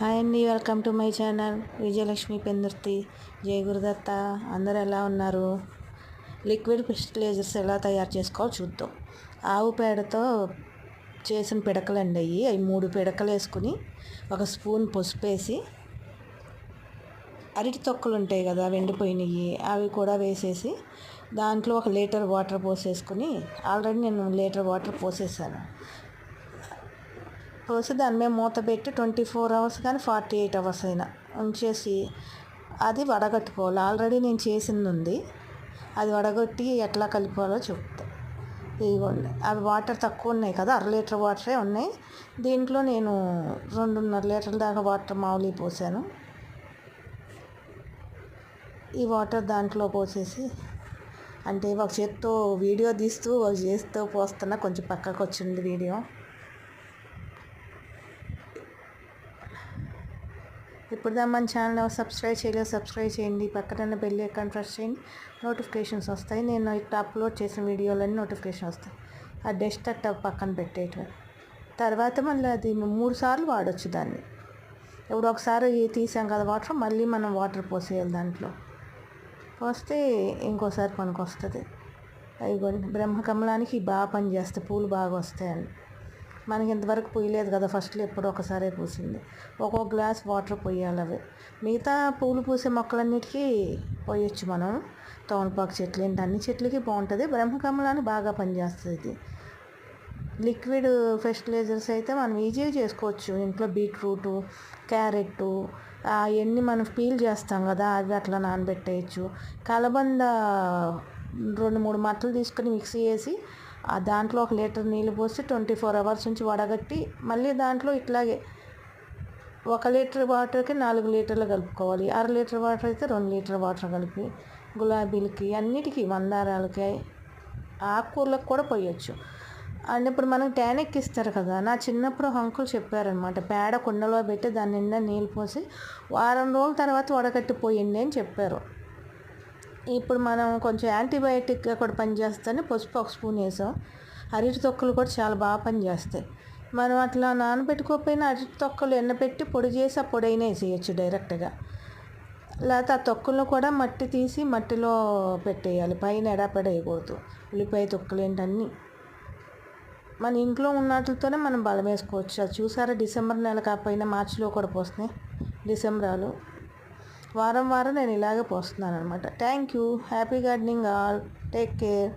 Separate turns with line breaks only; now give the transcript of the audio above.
Hi అండి welcome to my channel Vijayalakshmi Pendurthi. Jaya Gurudatta. అందరు ఎలా ఉన్నారు? లిక్విడ్ ఫెస్టిలైజర్స్ ఎలా తయారు చేసుకోవాలో చూద్దాం. ఆవు పేడతో చేసిన పిడకలు అండి అవి మూడు పిడకలు వేసుకుని ఒక స్పూన్ పసుపు వేసి అరటి తొక్కలు ఉంటాయి కదా వెండిపోయినవి అవి కూడా వేసేసి దాంట్లో ఒక లీటర్ వాటర్ పోసేసుకుని ఆల్రెడీ నేను లీటర్ వాటర్ పోసేసాను. పోసి దాని మీద మూత పెట్టి ట్వంటీ ఫోర్ అవర్స్ కానీ ఫార్టీ ఎయిట్ అవర్స్ అయినా ఉంచేసి అది వడగట్టుకోవాలి. ఆల్రెడీ నేను చేసింది ఉంది. అది వడగొట్టి ఎట్లా కలిపాలో చెప్తా. ఇదిగోండి. అవి వాటర్ తక్కువ ఉన్నాయి కదా అర లీటర్ వాటరే ఉన్నాయి. దీంట్లో నేను రెండున్నర లీటర్ల దాకా వాటర్ మామూలు పోసాను. ఈ వాటర్ దాంట్లో పోసేసి అంటే ఒక చేత్తో వీడియో తీస్తూ ఒక చేస్తూ పోస్తున్నా. కొంచెం పక్కకు వచ్చింది వీడియో. ఇప్పుడు దా మన ఛానల్ సబ్స్క్రైబ్ చేయలేదు సబ్స్క్రైబ్ చేయండి. పక్కన బెల్ ఐకాన్ ప్రెస్ చేయండి. నోటిఫికేషన్స్ వస్తాయి. నేను ఇట్లా అప్లోడ్ చేసిన వీడియోలన్నీ నోటిఫికేషన్ వస్తాయి. ఆ డస్ట్ అట్ట పక్కన పెట్టేయటం తర్వాత మళ్ళీ అది మూడు సార్లు వాడచ్చు దాన్ని. ఇప్పుడు ఒకసారి తీసాం కదా వాటర్ మళ్ళీ మనం వాటర్ పోసేయాలి దాంట్లో. పోస్తే ఇంకోసారి పనికి వస్తుంది అవి బ్రహ్మకమలానికి బాగా పనిచేస్తాయి. పూలు బాగా వస్తాయని. మనకి ఇంతవరకు పూయలేదు కదా ఫస్ట్లో ఎప్పుడో ఒకసారే పూసింది. ఒక్కొక్క గ్లాస్ వాటర్ పోయాలి అవి. మిగతా పూలు పూసే మొక్కలన్నిటికీ పోయొచ్చు మనం. తోనపాకు చెట్లు ఏంటి అన్ని చెట్లకి బాగుంటుంది. బ్రహ్మకమలాన్ని బాగా పనిచేస్తుంది ఇది. లిక్విడ్ ఫెర్టిలైజర్స్ అయితే మనం ఈజీగా చేసుకోవచ్చు. ఇంట్లో బీట్రూటు క్యారెట్ అవన్నీ మనం పీల్ చేస్తాం కదా అవి అట్లా నానబెట్టేయచ్చు. కలబంద రెండు మూడు మట్టలు తీసుకొని మిక్సీ చేసి దాంట్లో ఒక లీటర్ నీళ్ళు పోసి ట్వంటీ ఫోర్ అవర్స్ నుంచి వడగట్టి మళ్ళీ దాంట్లో ఇట్లాగే ఒక లీటర్ వాటర్కి నాలుగు లీటర్లు కలుపుకోవాలి. అర లీటర్ వాటర్ అయితే రెండు లీటర్ వాటర్ కలిపి గులాబీలకి అన్నిటికీ మందారాలకి ఆకుకూరలకు కూడా పోయొచ్చు. అండ్ ఇప్పుడు మనకు ట్యానిక్ ఇస్తారు కదా నా చిన్నప్పుడు అంకుల్ చెప్పారనమాట పేడ కుండలో పెట్టి దాని నిండా నీళ్ళు పోసి వారం రోజుల తర్వాత వడగట్టిపోయింది అని చెప్పారు. ఇప్పుడు మనం కొంచెం యాంటీబయాటిక్గా కూడా పనిచేస్తాయని పసుపు ఒక స్పూన్ వేసాం. అరటి తొక్కలు కూడా చాలా బాగా పనిచేస్తాయి మనం అట్లా నానబెట్టుకోకపోయినా అరటి తొక్కలు ఎండబెట్టి పొడి చేసి ఆ పొడి అయినా వేసేయచ్చు డైరెక్ట్గా. లేకపోతే ఆ తొక్కల్లో కూడా మట్టి తీసి మట్టిలో పెట్టేయాలి. పైన ఎడాపెడేయకూడదు ఉల్లిపాయ తొక్కలు ఏంటన్నీ మన ఇంట్లో ఉన్నట్లతోనే మనం బలం వేసుకోవచ్చు. అది చూసారా? డిసెంబర్ నెల కాకపోయినా మార్చిలో కూడా పోస్తున్నాయి. డిసెంబరాలు. వారం వారం నేను ఇలాగే పోస్తున్నాను అనమాట thank you happy gardening all take care